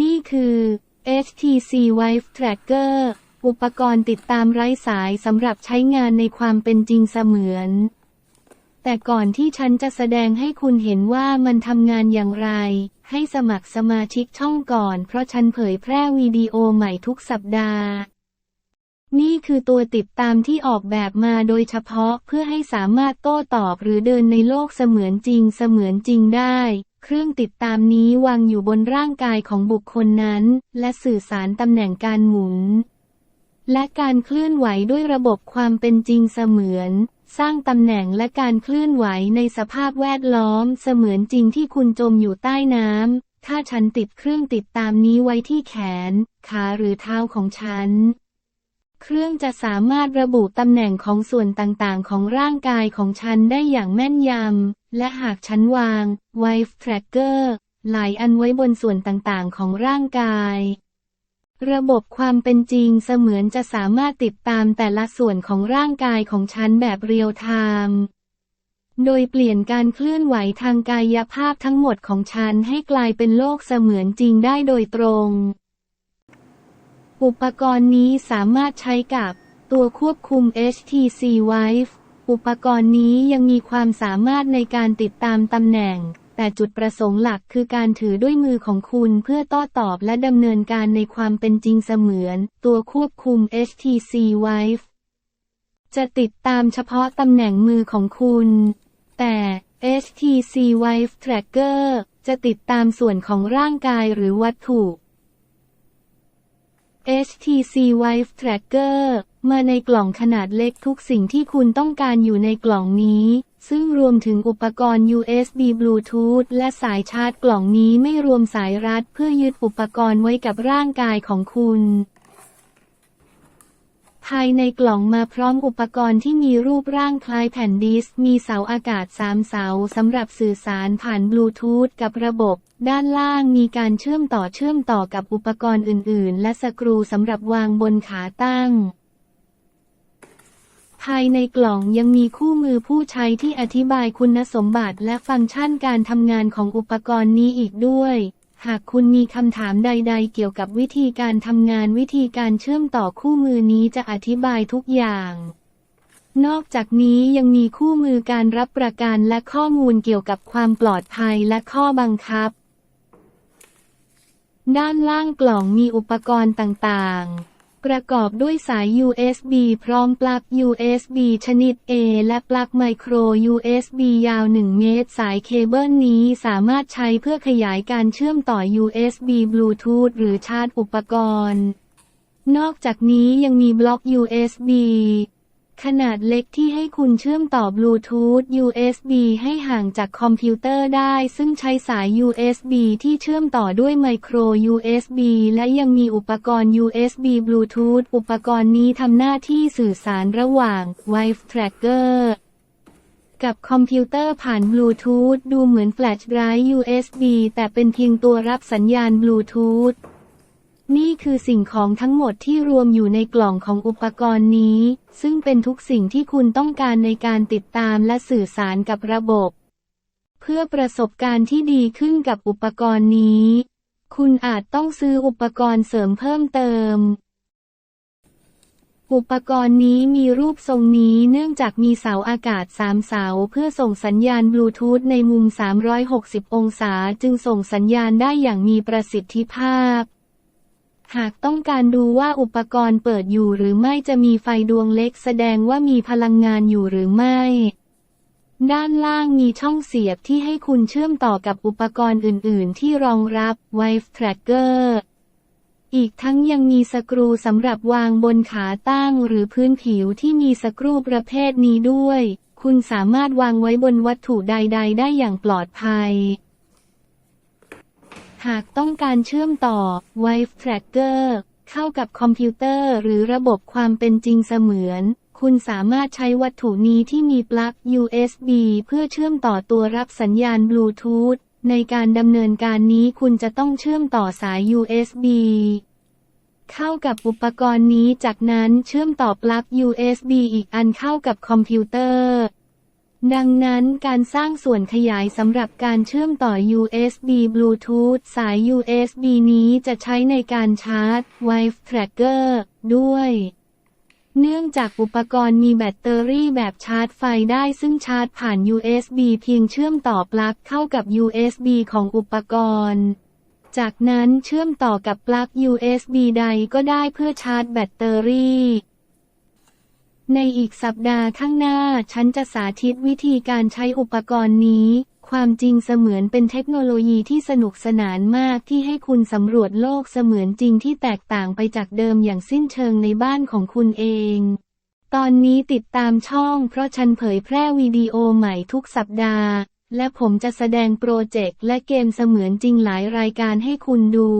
นี่คือ HTC Vive Tracker อุปกรณ์ติดตามไร้สายสำหรับใช้งานในความเป็นจริงเสมือน แต่ก่อนที่ฉันจะแสดงให้คุณเห็นว่ามันทำงานอย่างไร ให้สมัครสมาชิกช่องก่อน เพราะฉันเผยแพร่วิดีโอใหม่ทุกสัปดาห์ นี่คือตัวติดตามที่ออกแบบมาโดยเฉพาะเพื่อให้สามารถโต้ตอบหรือเดินในโลกเสมือนจริงเสมือนจริงได้ เครื่องติดตามนี้วางอยู่บนร่างกายของบุคคลนั้น และสื่อสารตำแหน่งการหมุน และการเคลื่อนไหวด้วยระบบความเป็นจริงเสมือน สร้างตำแหน่งและการเคลื่อนไหวในสภาพแวดล้อมเสมือนจริงที่คุณจมอยู่ใต้น้ำ ถ้าฉันติดเครื่องติดตามนี้ไว้ที่แขน ขาหรือเท้าของฉันเครื่องจะสามารถระบุตำแหน่งของส่วนต่างๆ ของร่างกายของฉันได้อย่างแม่นยำ และหากฉันวาง Wife Tracker หลายอันไว้บนส่วนต่างๆ ของร่างกาย ระบบความเป็นจริงเสมือนจะสามารถติดตามแต่ละส่วนของร่างกายของฉันแบบเรียลไทม์โดยเปลี่ยนการเคลื่อนไหวทางกายภาพทั้งหมดของฉันให้กลายเป็นโลกเสมือนจริงได้โดยตรง อุปกรณ์นี้สามารถใช้กับตัวควบคุม HTC Vive อุปกรณ์นี้ยังมีความสามารถในการติดตามตำแหน่ง แต่จุดประสงค์หลักคือการถือด้วยมือของคุณเพื่อโต้ตอบและดำเนินการในความเป็นจริงเสมือน ตัวควบคุม HTC Vive จะติดตามเฉพาะตำแหน่งมือของคุณ แต่ HTC Vive Tracker จะติดตามส่วนของร่างกายหรือวัตถุ HTC Vive Tracker มาในกล่องขนาดเล็กทุกสิ่งที่คุณต้องการอยู่ในกล่องนี้ ซึ่งรวมถึงอุปกรณ์ USB Bluetooth และสายชาร์จกล่องนี้ไม่รวมสายรัดเพื่อยึดอุปกรณ์ไว้กับร่างกายของคุณ ภายในกล่องมาพร้อมอุปกรณ์ที่มีรูปร่างคล้ายแผ่นดิส มีเสาอากาศสามเสาสำหรับสื่อสารผ่านบลูทูธกับระบบ ด้านล่างมีการเชื่อมต่อเชื่อมต่อกับอุปกรณ์อื่น ๆ และสกรูสำหรับวางบนขาตั้ง ภายในกล่องยังมีคู่มือผู้ใช้ที่อธิบายคุณสมบัติและฟังก์ชันการทำงานของอุปกรณ์นี้อีกด้วย หากคุณมีคำถามใด ๆ เกี่ยวกับวิธีการทำงานวิธีการเชื่อมต่อคู่มือนี้จะอธิบายทุกอย่าง นอกจากนี้ยังมีคู่มือการรับประกันและข้อมูลเกี่ยวกับความปลอดภัยและข้อบังคับ ด้านล่างกล่องมีอุปกรณ์ต่างๆ ประกอบด้วยสาย USB พร้อมปลั๊ก USB ชนิด A และปลั๊กไมโคร USB ยาว 1 เมตร สายเคเบิลนี้สามารถใช้เพื่อขยายการเชื่อมต่อ USB Bluetooth หรือชาร์จอุปกรณ์ นอกจากนี้ยังมีบล็อก USB ขนาดเล็กที่ให้คุณเชื่อมต่อบลูทูธ USB ให้ห่างจากคอมพิวเตอร์ได้ ซึ่งใช้สาย USB ที่เชื่อมต่อด้วยไมโคร USB และยังมีอุปกรณ์ USB Bluetooth อุปกรณ์นี้ทำหน้าที่สื่อสารระหว่าง Wife Tracker กับคอมพิวเตอร์ผ่านบลูทูธดูเหมือนแฟลชไดรฟ์ USB แต่เป็นเพียงตัวรับสัญญาณบลูทูธ นี่คือสิ่งของทั้งหมดที่รวมอยู่ในกล่องของอุปกรณ์นี้ ซึ่งเป็นทุกสิ่งที่คุณต้องการในการติดตามและสื่อสารกับระบบ เพื่อประสบการณ์ที่ดีขึ้นกับอุปกรณ์นี้ คุณอาจต้องซื้ออุปกรณ์เสริมเพิ่มเติม อุปกรณ์นี้มีรูปทรงนี้เนื่องจากมีเสาอากาศ 3 เสาเพื่อส่งสัญญาณบลูทูธในมุม 360 องศาจึงส่งสัญญาณได้อย่างมีประสิทธิภาพ หากต้องการดูว่าอุปกรณ์เปิดอยู่หรือไม่จะมีไฟดวงเล็กแสดงว่ามีพลังงานอยู่หรือไม่ ด้านล่างมีช่องเสียบที่ให้คุณเชื่อมต่อกับอุปกรณ์อื่น ๆ ที่รองรับ Wife Tracker อีกทั้งยังมีสกรูสำหรับวางบนขาตั้งหรือพื้นผิวที่มีสกรูประเภทนี้ด้วย คุณสามารถวางไว้บนวัตถุใด ๆ ได้อย่างปลอดภัย หากต้องการเชื่อมต่อ Wife Tracker เข้ากับคอมพิวเตอร์หรือระบบความเป็นจริงเสมือน คุณสามารถใช้วัตถุนี้ที่มีปลั๊ก USB เพื่อเชื่อมต่อตัวรับสัญญาณบลูทูธในการดำเนินการนี้คุณจะต้องเชื่อมต่อสาย USB เข้ากับอุปกรณ์นี้จากนั้นเชื่อมต่อปลั๊ก USB อีกอันเข้ากับคอมพิวเตอร์ ดังนั้นการสร้างส่วนขยายสำหรับการเชื่อมต่อ USB Bluetooth สาย USB นี้จะใช้ในการชาร์จ Wife Tracker ด้วย เนื่องจากอุปกรณ์มีแบตเตอรี่แบบชาร์จไฟได้ซึ่งชาร์จผ่าน USB เพียงเชื่อมต่อปลั๊กเข้ากับ USB ของอุปกรณ์ จากนั้นเชื่อมต่อกับปลั๊ก USB ใดก็ได้เพื่อชาร์จแบตเตอรี่ ในอีกสัปดาห์ข้างหน้า ฉันจะสาธิตวิธีการใช้อุปกรณ์นี้ ความจริงเสมือนเป็นเทคโนโลยีที่สนุกสนานมากที่ให้คุณสำรวจโลกเสมือนจริงที่แตกต่างไปจากเดิมอย่างสิ้นเชิงในบ้านของคุณเอง ตอนนี้ติดตามช่องเพราะฉันเผยแพร่วิดีโอใหม่ทุกสัปดาห์ และผมจะแสดงโปรเจกต์และเกมเสมือนจริงหลายรายการให้คุณดู